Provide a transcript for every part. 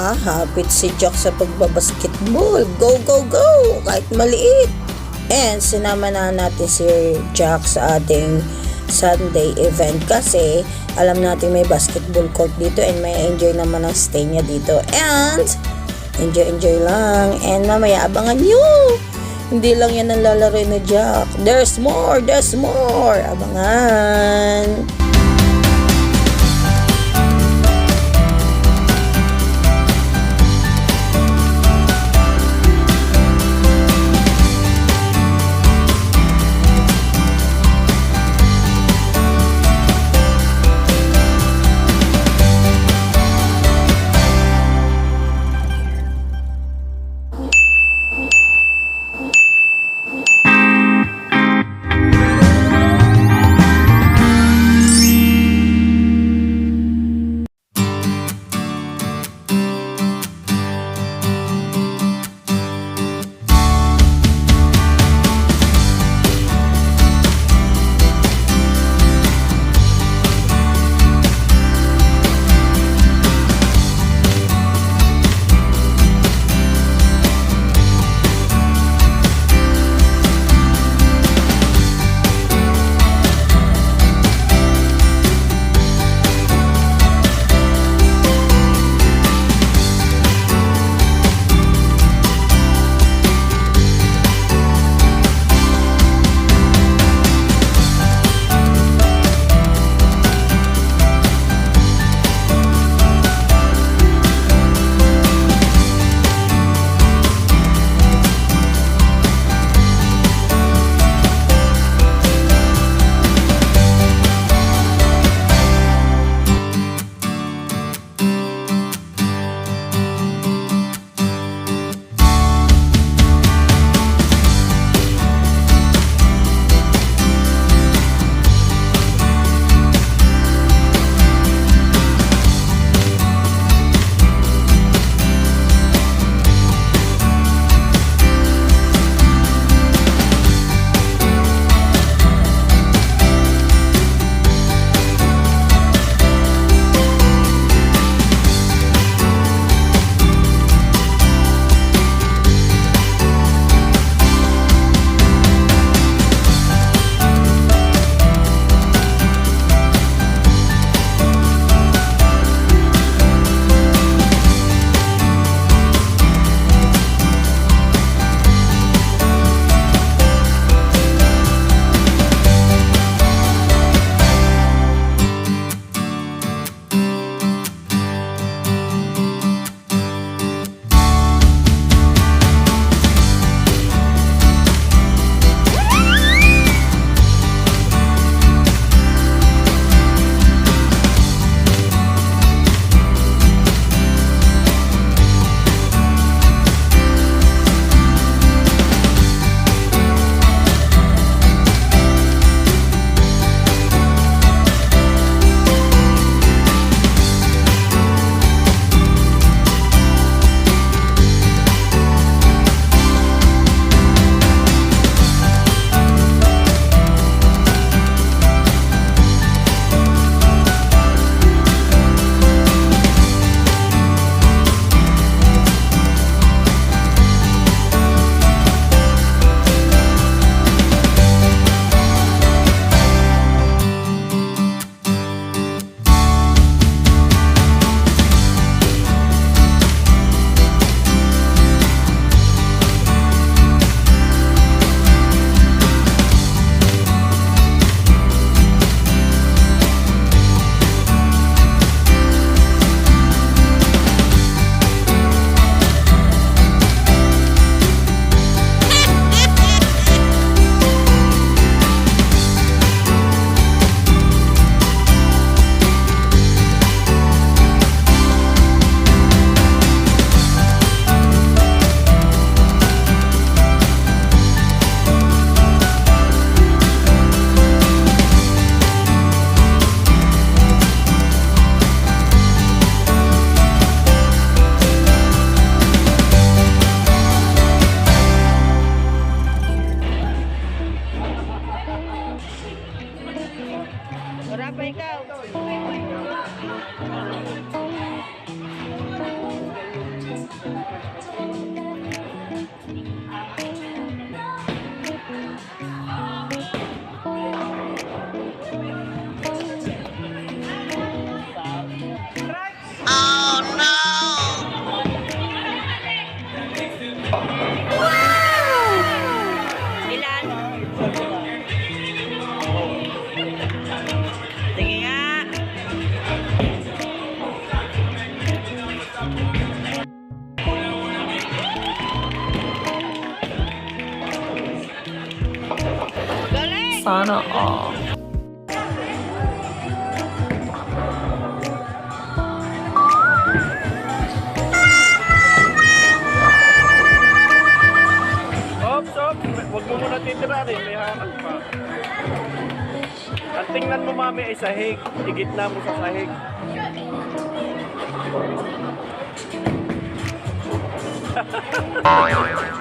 nakahapit si Jack sa pagbabasketball. Go, go, go! Kahit maliit. And sinama na natin si Jack sa ating Sunday event kasi alam natin may basketball court dito and may enjoy naman ang stay niya dito. And enjoy, enjoy lang. And mamaya abangan nyo! Hindi lang yan ang lalaro ni Jack. There's more! There's more! Abangan! Sige nga. Sana all. Tingnan mo mami ay sahig. Higit na mo sa sahig. To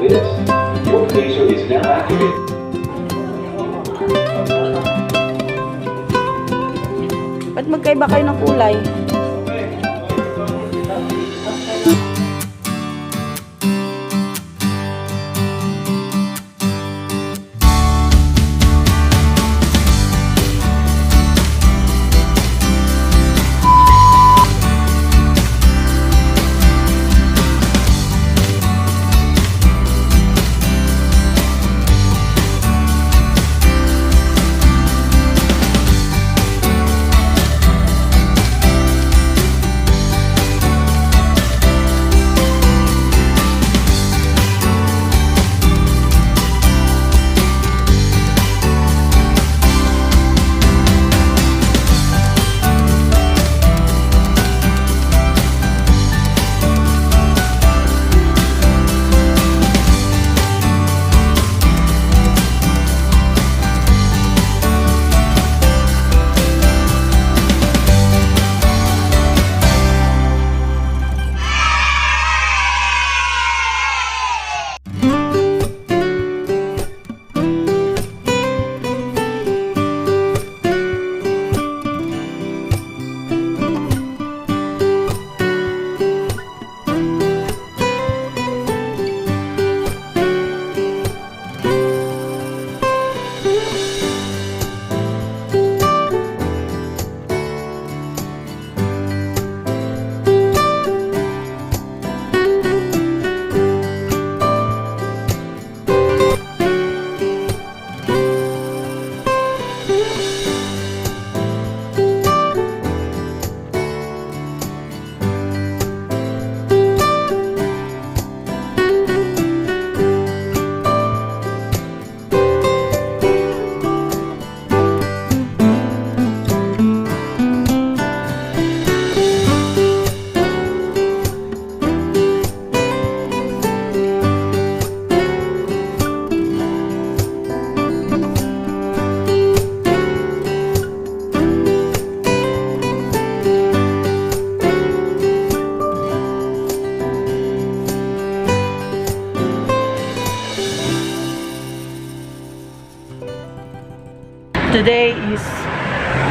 like this. Your phaser is now activated. Ba't magkaiba kayo ng kulay? Today is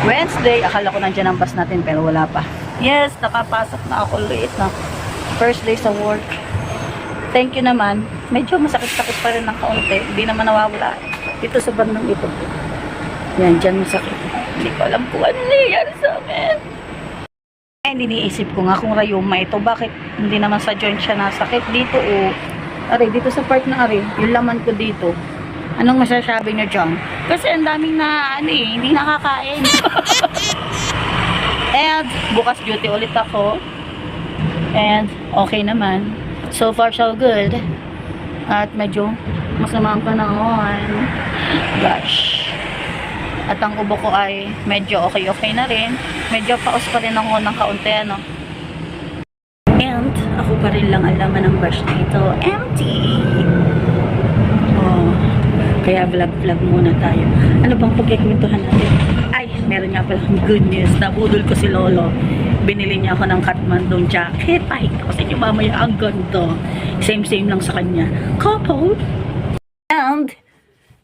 Wednesday. Akala ko nandiyan ang bus natin pero wala pa. Yes, nakapasok na ako late na. First day sa work. Thank you naman. Medyo masakit-sakit pa rin ng kaunti. Hindi naman nawawala. Dito sa bandang ito. Yan, dyan masakit. Hindi ko alam kung ano nangyayari sa akin. Eh, iniisip ko nga kung rayuma ito, bakit hindi naman sa joint siya nasakit dito o Ari, dito sa part na ari, yung laman ko dito. Anong masasabi niyo dyan? Kasi ang daming na, ano eh, hindi nakakain. And, bukas duty ulit ako. And, okay naman. So far, so good. At medyo masama ang panahon. Gosh. At ang ubo ko ay medyo okay-okay na rin. Medyo paus pa rin ako ng kaunti, ano. And, ako pa rin lang ang laman ng brush na ito. Empty! Kaya vlog-vlog muna tayo. Ano bang pagkikwentuhan natin? Ay, meron nga pala good news. Nabudol ko si Lolo. Binili niya ako ng Kathmandu jacket. Pakita ko sa inyo mamaya ang ganda. Same-same lang sa kanya. Couple! And,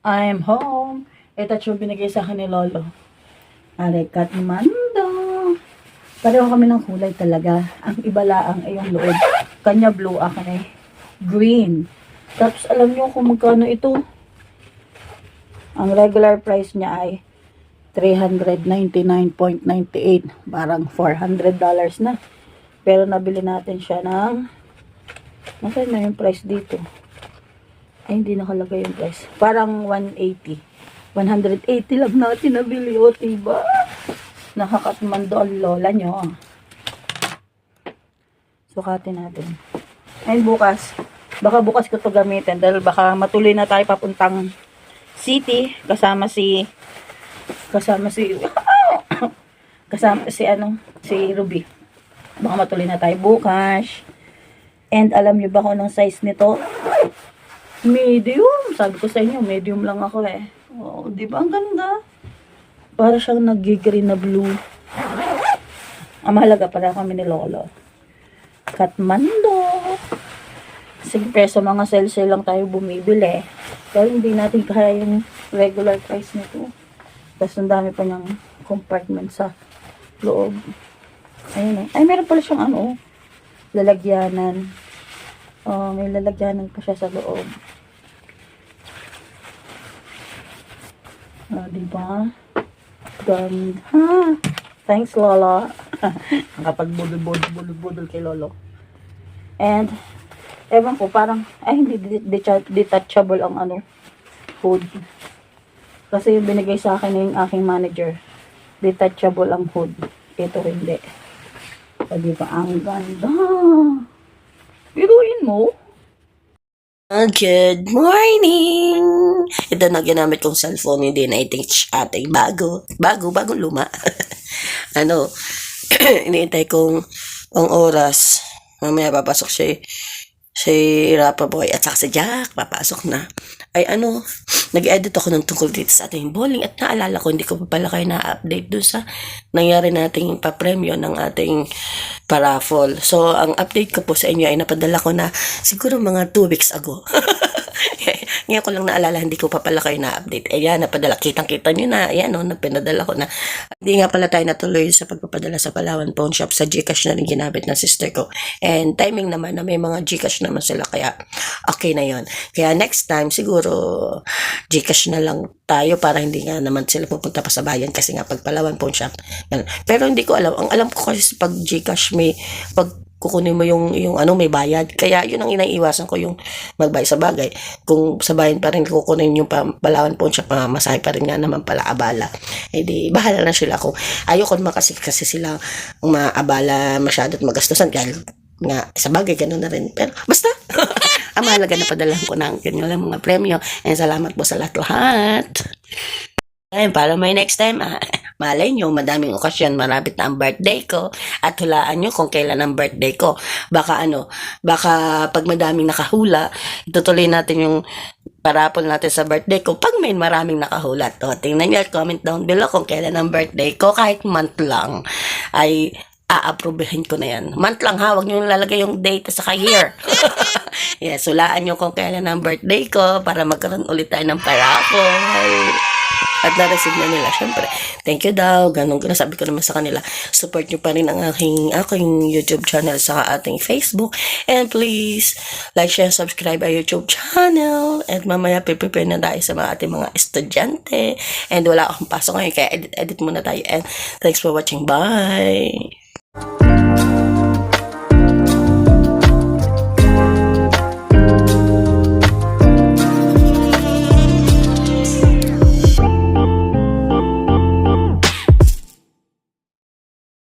I'm home. Ito yung binigay sa akin ni Lolo. Are Kathmandu. Pareho kami ng kulay talaga. Ang iba laang ay yung loob. Kanya blue, akin ay green. Tapos alam niyo kung magkano ito? Ang regular price niya ay 399.98. Parang $400 na. Pero nabili natin siya ng Nasaan na yung price dito? Ay, hindi nakalagay yung price. Parang 180. 180 lang natin nabili. O, diba? Nakakatmando lola nyo. Sukatin natin. Ayun bukas. Baka bukas ko to gamitin dahil baka matuloy na tayo papuntang city kasama si kasama si kasama si ano si Ruby. Baka matuloy na tayo bukas. And alam niyo ba kung anong size nito? Medium. Sabi ko sa inyo, medium lang ako eh. Oh, di ba ang ganda? Para siyang nag-green na blue. Ang mahalaga para kami ni Lolo. Kathmandu. Sige, peso mga sale-sale lang tayo bumibili. Pero hindi natin kaya yung regular price nito. Tapos ang dami pa niyang compartment sa loob. Ayun eh. Ay, meron pala siyang ano, lalagyanan. Oh, may lalagyanan pa siya sa loob. Ah, di ba? Ganda. Thanks, Lola. Nakapagbudol-budol-budol kay Lolo. And, ewan ko, parang, ay, hindi de- de- detachable ang ano, hood. Kasi yung binigay sa akin ng aking manager, detachable ang hood. Ito hindi. O, di ba? Ang ganda. Biruin mo. Ah, Good morning! Ito na ginamit kong cellphone, hindi na i-teach ate. Bago. Bago, bagong luma. ano, iniintay kong ang oras. Mamaya papasok si, si Rapa Boy at saka si Jack. Papasok na. Ay ano, nag-edit ako ng tungkol dito sa ating bowling at naalala ko, hindi ko pa pala kayo na-update doon sa nangyari nating papremyo ng ating paraffol. So, ang update ko po sa inyo ay napadala ko na siguro mga 2 weeks ago. Ngayon ko lang naalala, hindi ko pa pala kayo na-update. Ayan, napadala. Kitang-kita nyo na. Ayan, no, napinadala ko na. Hindi nga pala tayo natuloy sa pagpapadala sa Palawan Pawn Shop. Sa Gcash na rin ginamit ng sister ko. And timing naman na may mga Gcash naman sila. Kaya, okay na yon Kaya next time, siguro, Gcash na lang tayo para hindi nga naman sila pupunta pa sa bayan kasi nga pag Palawan Pawn Shop. Pero hindi ko alam. Ang alam ko kasi pag Gcash may pag kukunin mo yung yung ano may bayad. Kaya yun ang inaiwasan ko yung magbayad sa bagay. Kung sa bayan pa rin kukunin yung pa- Palawan Pawn Shop, masahe pa rin nga naman pala abala. Eh di bahala na sila kung ayoko naman kasi kasi sila maabala masyado at magastusan dahil nga sa bagay ganun na rin. Pero basta ang mahalaga na padalahan ko ng ganyan lang mga premyo. And salamat po sa lahat-lahat. Ayun, para may next time, ah, malay nyo, madaming okasyon, marapit na ang birthday ko, at hulaan nyo kung kailan ang birthday ko. Baka ano, baka pag madaming nakahula, itutuloy natin yung parapol natin sa birthday ko pag may maraming nakahulat. O, tingnan nyo, comment down below kung kailan ang birthday ko, kahit month lang, ay a-approvehin ko na yan. Month lang ha, huwag nyo lalagay yung date sa year. yes, hulaan nyo kung kailan ang birthday ko para magkaroon ulit tayo ng parapol. At na-receive na nila, syempre, thank you daw, ganun, ganun, sabi ko naman sa kanila, support nyo pa rin ang aking, aking YouTube channel sa ating Facebook, and please, like, share, subscribe our YouTube channel, and mamaya, prepare na tayo sa mga ating mga estudyante, and wala akong pasok ngayon, kaya edit, edit muna tayo, and thanks for watching, bye!